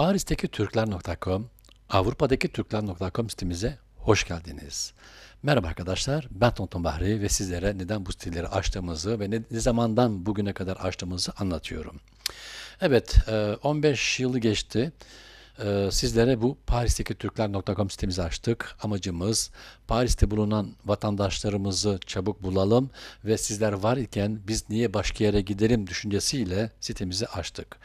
Paris'teki Türkler.com, Avrupa'daki Türkler.com sitemize hoş geldiniz. Merhaba arkadaşlar, ben Tonton Bahri ve sizlere neden bu siteleri açtığımızı ve ne, zamandan bugüne kadar açtığımızı anlatıyorum. Evet, e, 15 yılı geçti. E, Sizlere bu Paris'teki Türkler.com sitemizi açtık. Amacımız Paris'te bulunan vatandaşlarımızı çabuk bulalım ve sizler var iken biz niye başka yere gidelim düşüncesiyle sitemizi açtık.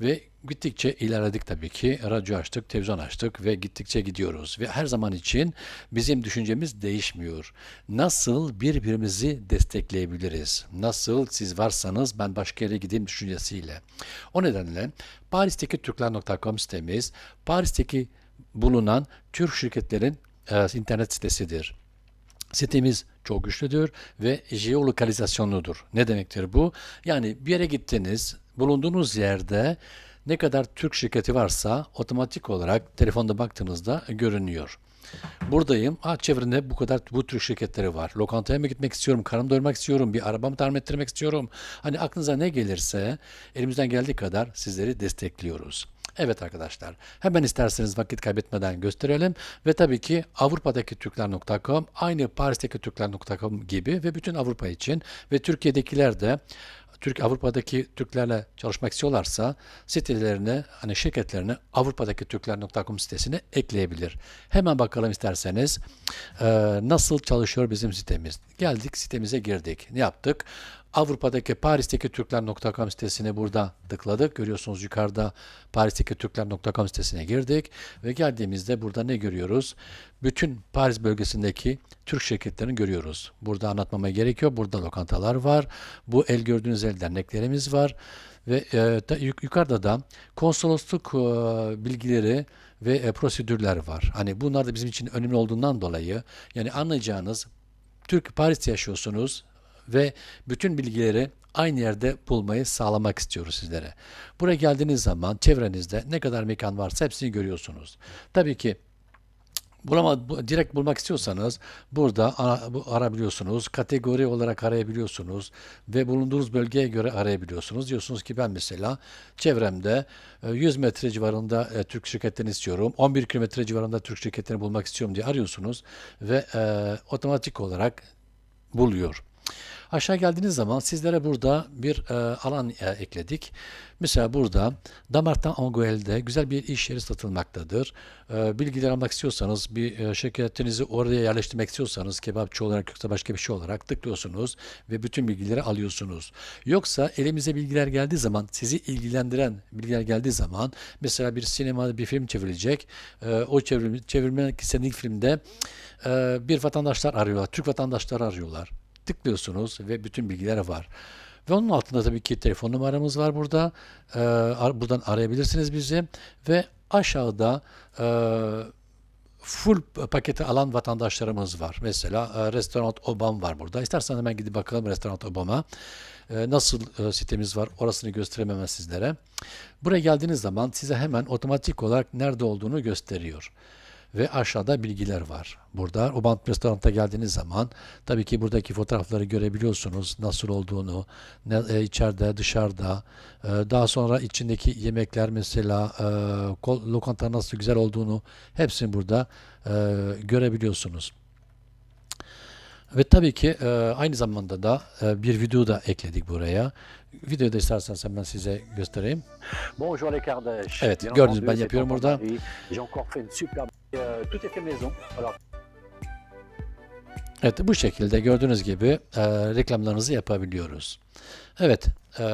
Ve gittikçe ilerledik tabii ki. Radyo açtık, televizyon açtık ve gittikçe gidiyoruz. Ve her zaman için bizim düşüncemiz değişmiyor. Nasıl birbirimizi destekleyebiliriz? Nasıl siz varsanız ben başka yere gideyim düşüncesiyle. O nedenle Paris'teki Türkler.com sitemiz Paris'teki bulunan Türk şirketlerin e, internet sitesidir. Sitemiz çok güçlüdür ve jeolokalizasyonludur. Ne demektir bu? Yani bir yere gittiniz, bulunduğunuz yerde ne kadar Türk şirketi varsa otomatik olarak telefonda baktığınızda görünüyor. Buradayım. Ha çevrende bu kadar bu tür şirketleri var. Lokantaya mı gitmek istiyorum, karnımı doyurmak istiyorum, bir arabamı tamir ettirmek istiyorum. Hani aklınıza ne gelirse elimizden geldiği kadar sizleri destekliyoruz. Evet arkadaşlar, hemen isterseniz vakit kaybetmeden gösterelim ve tabii ki Avrupa'daki Türkler.com aynı Paris'teki Türkler.com gibi ve bütün Avrupa için ve Türkiye'dekiler de Türk Avrupa'daki Türklerle çalışmak istiyorlarsa sitelerine hani şirketlerini Avrupa'daki Türkler.com sitesine ekleyebilir. Hemen bakalım isterseniz nasıl çalışıyor bizim sitemiz. Geldik sitemize girdik. Ne yaptık? Avrupa'daki Paris'teki Türkler.com sitesine burada tıkladık. Görüyorsunuz yukarıda Paris'teki Türkler.com sitesine girdik ve geldiğimizde burada ne görüyoruz? Bütün Paris bölgesindeki Türk şirketlerini görüyoruz. Burada anlatmama gerekiyor. Burada lokantalar var. Bu el gördüğünüz el derneklerimiz var. Ve e, da, yuk- yukarıda da konsolosluk e, bilgileri ve e, prosedürler var. Hani bunlar da bizim için önemli olduğundan dolayı yani anlayacağınız Türk Paris'te yaşıyorsunuz ve bütün bilgileri aynı yerde bulmayı sağlamak istiyoruz sizlere. Buraya geldiğiniz zaman çevrenizde ne kadar mekan varsa hepsini görüyorsunuz. Tabii ki Bulama, bu- direkt bulmak istiyorsanız burada ara, bu, arabiliyorsunuz. Kategori olarak arayabiliyorsunuz ve bulunduğunuz bölgeye göre arayabiliyorsunuz. Diyorsunuz ki ben mesela çevremde e, 100 metre civarında e, Türk şirketlerini istiyorum. 11 kilometre civarında Türk şirketlerini bulmak istiyorum diye arıyorsunuz ve e, otomatik olarak buluyor. Aşağı geldiğiniz zaman sizlere burada bir e, alan e, ekledik. Mesela burada Damartin Anguel'de güzel bir iş yeri satılmaktadır. E, bilgiler almak istiyorsanız, bir e, şirketinizi oraya yerleştirmek istiyorsanız, kebapçı olarak yoksa başka bir şey olarak tıklıyorsunuz ve bütün bilgileri alıyorsunuz. Yoksa elimize bilgiler geldiği zaman, sizi ilgilendiren bilgiler geldiği zaman, mesela bir sinemada bir film çevrilecek, e, o çevirme, çevirmek istediği filmde e, bir vatandaşlar arıyorlar, Türk vatandaşlar arıyorlar tıklıyorsunuz ve bütün bilgiler var. Ve onun altında tabii ki telefon numaramız var burada. Ee, buradan arayabilirsiniz bizi. Ve aşağıda e, full paketi alan vatandaşlarımız var. Mesela e, Restoran Obam var burada. İstersen hemen gidip bakalım Restoran Obam'a. E, nasıl e, sitemiz var orasını gösteremem sizlere. Buraya geldiğiniz zaman size hemen otomatik olarak nerede olduğunu gösteriyor ve aşağıda bilgiler var. Burada Oban Restoran'ta geldiğiniz zaman tabii ki buradaki fotoğrafları görebiliyorsunuz nasıl olduğunu, ne, e, içeride, dışarıda. E, daha sonra içindeki yemekler mesela e, lokanta nasıl güzel olduğunu hepsini burada e, görebiliyorsunuz. Ve tabii ki e, aynı zamanda da e, bir video da ekledik buraya. Videoda isterseniz hemen size göstereyim. Bonjour les Kardashian. Evet, Bien gördünüz, ben yapıyorum burada. Euh, Evet bu şekilde gördüğünüz gibi e, reklamlarınızı yapabiliyoruz. Evet e,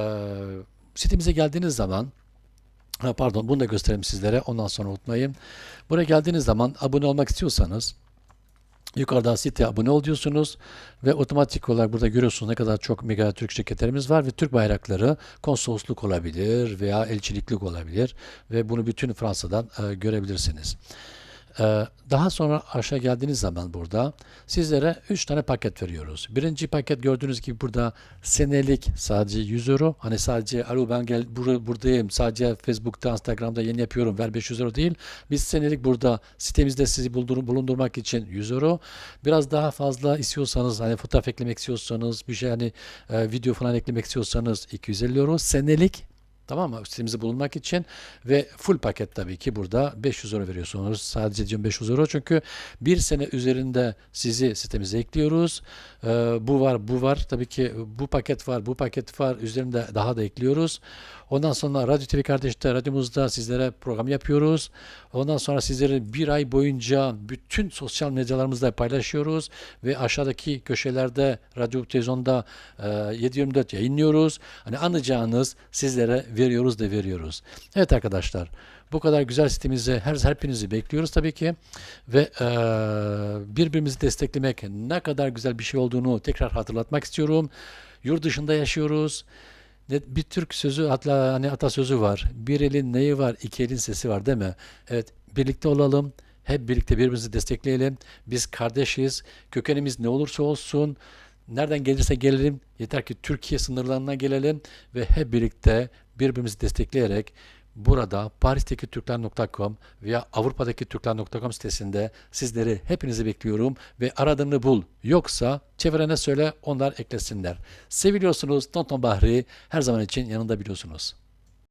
sitemize geldiğiniz zaman pardon bunu da göstereyim sizlere ondan sonra unutmayın. Buraya geldiğiniz zaman abone olmak istiyorsanız Yukarıdan siteye abone ol diyorsunuz ve otomatik olarak burada görüyorsunuz ne kadar çok mega Türk şirketlerimiz var ve Türk bayrakları konsolosluk olabilir veya elçiliklik olabilir ve bunu bütün Fransa'dan e, görebilirsiniz. E, daha sonra aşağı geldiğiniz zaman burada sizlere 3 tane paket veriyoruz. Birinci paket gördüğünüz gibi burada senelik sadece 100 euro. Hani sadece alo ben gel bur- buradayım sadece Facebook'ta Instagram'da yeni yapıyorum ver 500 euro değil. Biz senelik burada sitemizde sizi bulundur- bulundurmak için 100 euro. Biraz daha fazla istiyorsanız hani fotoğraf eklemek istiyorsanız bir şey hani e, video falan eklemek istiyorsanız 250 euro. Senelik Tamam mı? Sitemizde bulunmak için ve full paket tabii ki burada 500 euro veriyorsunuz. Sadece diyorum 500 euro çünkü bir sene üzerinde sizi sitemize ekliyoruz. Ee, bu var, bu var. Tabii ki bu paket var, bu paket var. Üzerinde daha da ekliyoruz. Ondan sonra Radyo TV Kardeş'te, radyomuzda sizlere program yapıyoruz. Ondan sonra sizleri bir ay boyunca bütün sosyal medyalarımızda paylaşıyoruz ve aşağıdaki köşelerde radyo televizyonda e, 7/24 yayınlıyoruz. Hani anlayacağınız sizlere veriyoruz da veriyoruz. Evet arkadaşlar bu kadar güzel sitemize her hepinizi bekliyoruz tabii ki ve e, birbirimizi desteklemek ne kadar güzel bir şey olduğunu tekrar hatırlatmak istiyorum. Yurt dışında yaşıyoruz. Bir Türk sözü hatta hani atasözü var. Bir elin neyi var, iki elin sesi var değil mi? Evet, birlikte olalım. Hep birlikte birbirimizi destekleyelim. Biz kardeşiz. Kökenimiz ne olursa olsun, nereden gelirse gelelim. Yeter ki Türkiye sınırlarına gelelim ve hep birlikte birbirimizi destekleyerek burada Paris'teki Türkler.com veya Avrupa'daki Türkler.com sitesinde sizleri hepinizi bekliyorum ve aradığını bul. Yoksa çevrene söyle onlar eklesinler. Seviliyorsunuz. Tonton Bahri her zaman için yanında biliyorsunuz.